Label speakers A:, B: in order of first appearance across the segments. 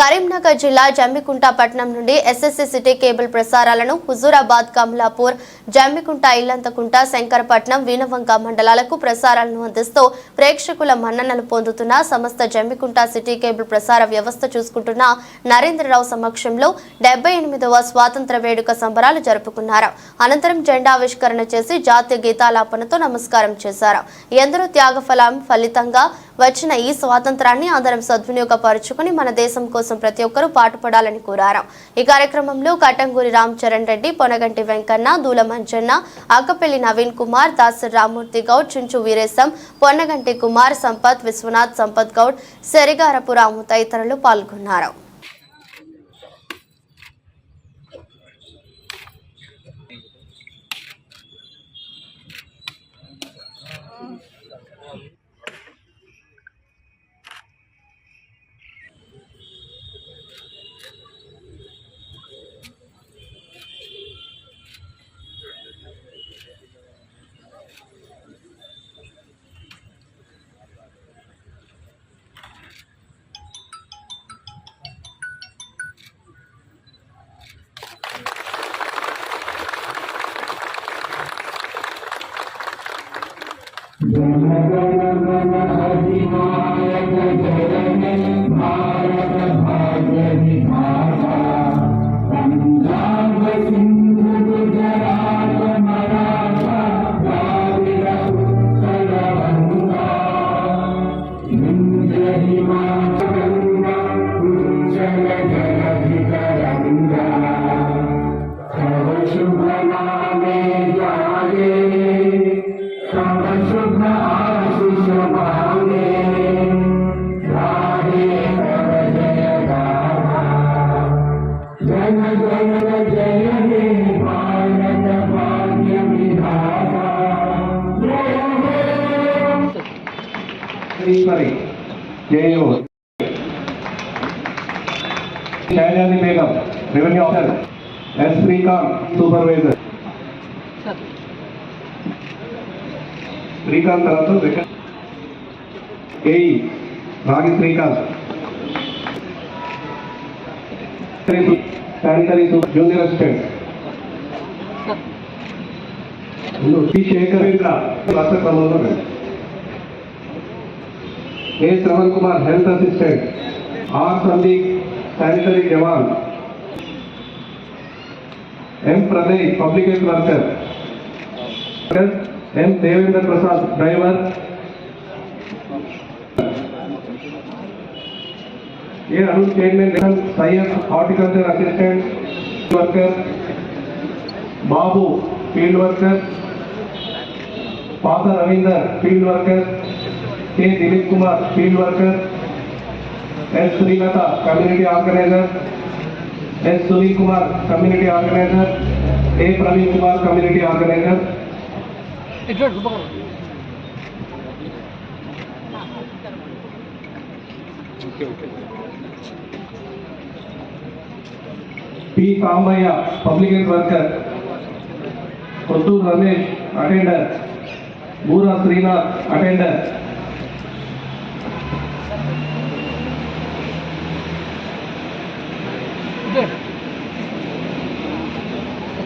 A: కరీంనగర్ జిల్లా జమ్మికుంట పట్టణం నుండి ఎస్ఎస్సీ సిటీ కేబుల్ ప్రసారాలను హుజూరాబాద్ కమలాపూర్ జమ్మికుంట ఇల్లంతకుంట శంకరపట్నం వీనవంక మండలాలకు ప్రసారాలను అందిస్తూ ప్రేక్షకుల మన్ననలు పొందుతున్న సమస్త జమ్మికుంట సిటీ కేబుల్ ప్రసార వ్యవస్థ చూసుకుంటున్న నరేంద్రరావు సమక్షంలో డెబ్బై ఎనిమిదవ స్వాతంత్ర వేడుక సంబరాలు జరుపుకున్నారు. అనంతరం జెండావిష్కరణ చేసి జాతీయ గీతాలాపనతో నమస్కారం చేశారు. ఎందరో త్యాగఫలం ఫలితంగా వచ్చిన ఈ స్వాతంత్రాన్ని అందరం సద్వినియోగపరుచుకుని మన దేశం కోసం ప్రతి ఒక్కరూ పాటుపడాలని కోరారు. ఈ కార్యక్రమంలో కట్టంగూరి రామ్ చరణ్ రెడ్డి పొనగంటి వెంకన్న దూల మంజన్న అక్కపల్లి నవీన్ కుమార్ దాసరి రామూర్తి గౌడ్ చుంచు వీరేశం పొన్నగంటి కుమార్ సంపత్ విశ్వనాథ్ సంపత్ గౌడ్ సెరిగారపు రాము తదితరులు పాల్గొన్నారు.
B: جنبنا من أهلنا Eshwari జేయు శైలాది Begum revenue officer S Srikanth supervisor Srikanth తర్వాత సెకండ్ ఏఈ రాగి Srikanth sanitary junior assistant T Shekharendra రాష్ట్ర క్రమంలో S Raman Kumar health assistant R Sandeep sanitary जवान M Praday public health worker M Devendra Prasad driver A Arun chairman Syed horticulture assistant worker Babu field worker पाता Ravinder field worker K Dilip Kumar field worker S Srilatha community organiser S Sunil Kumar community organiser A Praveen Kumar community organiser P Sambaiah public health worker Kothuru Ramesh attender Bura Srinath attender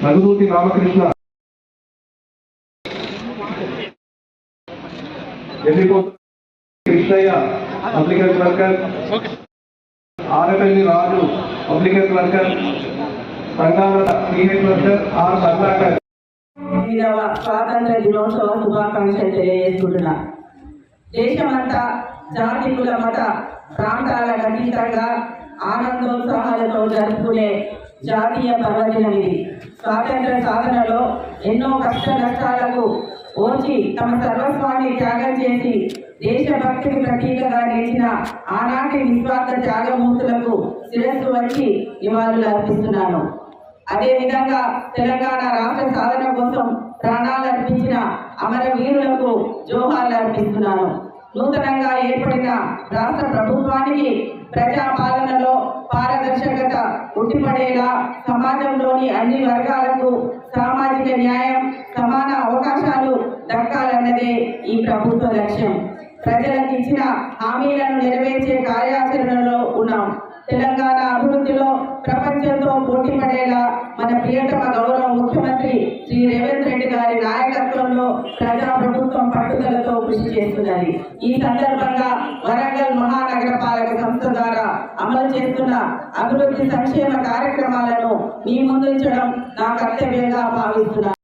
B: Nagaduthi Ramakrishna. Ennipothu Krishnaiah public health worker. Arapalli Raju public health worker. Sangala CH worker R
C: Karnakar స్వాతంత్ర దినోత్సవ శుభాకాంక్షలు తెలియజేసుకుంటున్నా. దేశమంతా జాతి కుల మత ప్రాంతాల అతీతంగా ఆనందోత్సాహాలతో జరుపుకునే జాతీయ పర్వదినం ఇది. స్వాతంత్ర సాధనలో ఎన్నో కష్ట నష్టాలకు ఓచి తమ సర్వస్వాన్ని త్యాగం చేసి దేశభక్తికి ప్రతీకగా నిలిచిన ఆనాటి నిస్వార్థ త్యాగమూర్తులకు శిరస్సు వచ్చి నివాళులు అర్పిస్తున్నాను. అదేవిధంగా తెలంగాణ రాష్ట్ర సాధన కోసం ప్రాణాలు అర్పించిన అమరవీరులకు జోహార్లు అర్పిస్తున్నాను. నూతనంగా ఏర్పడిన రాష్ట్ర ప్రభుత్వానికి ప్రజా పాలనలో పారదర్శకత ఉట్టిపడేలా సమాజంలోని అన్ని వర్గాలకు సామాజిక న్యాయం సమాన అవకాశాలు దక్కాలన్నదే ఈ ప్రభుత్వ లక్ష్యం. ప్రజలకు ఇచ్చిన హామీలను నెరవేర్చే కార్యాచరణలో ఉన్నాం. తెలంగాణ అభివృద్ధిలో ప్రపంచంతో పోటీ పడేలా మన ప్రియతమ గౌరవ ముఖ్యమంత్రి శ్రీ రేవంత్ రెడ్డి గారి నాయకత్వంలో ప్రజా ప్రభుత్వం పట్టుదలతో కృషి చేస్తున్నది. ఈ సందర్భంగా వరంగల్ మహానగర పాలక సంస్థ ద్వారా అమలు చేస్తున్న అభివృద్ధి సంక్షేమ కార్యక్రమాలను మీ ముందుంచడం నా కర్తవ్యంగా భావిస్తున్నాను.